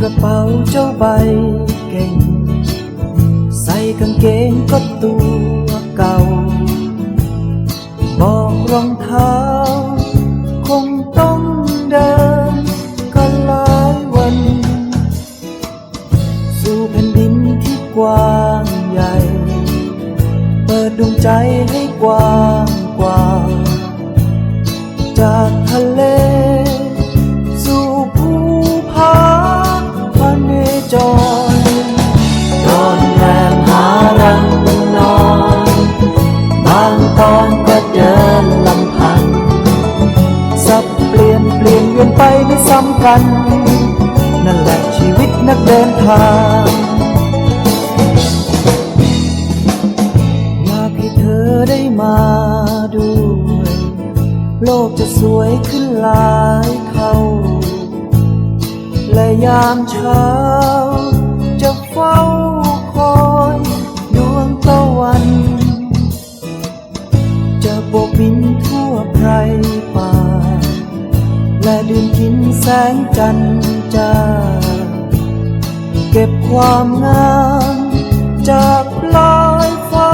กระเป๋าเจ้าใบเก่ง ใส่กางเกงก็ตัวเก่า บอกรองเท้า คงต้องเดินก็หลายวัน สู่แผ่นดินที่กว้างใหญ่ เปิดดวงใจให้กว้างกว่าจ ไปไม่ซ้ำกันนั่นแหละชีวิตนักเดินทาง อยากให้เธอได้มาด้วย โลกจะสวยขึ้นหลายเท่า และยามเช้าจะเฝ้า แสงจันทร์จ้า เก็บความงาม จากปลายฟ้า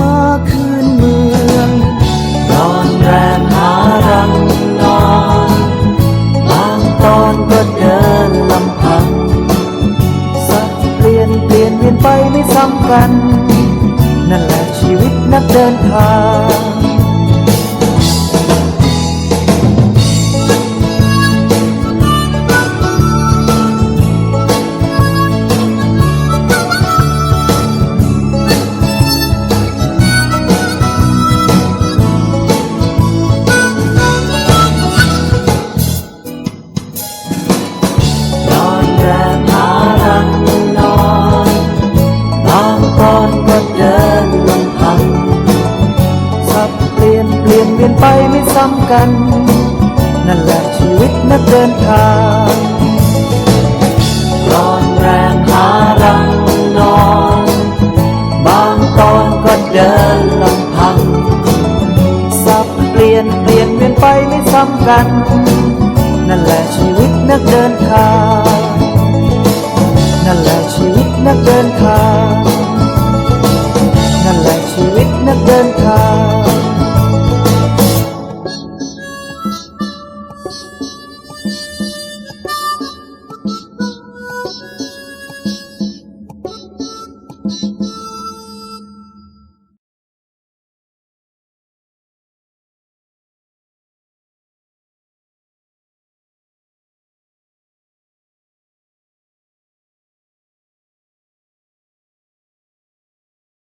มาคืนเมืองนอนแรมหารังนอนบางตอนก็เดินลำพัง สักเปลี่ยนเปลี่ยนเวียนไปไม่ซ้ำกัน นั่นแหละชีวิตนักเดินทาง ลี่ยนไปไม่ซ้ำกัน นั่นแหละชีวิตนักเดินทางนอนแรมหารังนอน บางตอนก็เดินลำพัง สับเปลี่ยนเปลี่ยนเวียนไปไม่ซ้ำกัน นั่นแหละชีวิตนักเดินทาง นั่นแหละชีวิตนักเดินทาง นั่นแหละชีวิตนักเดิน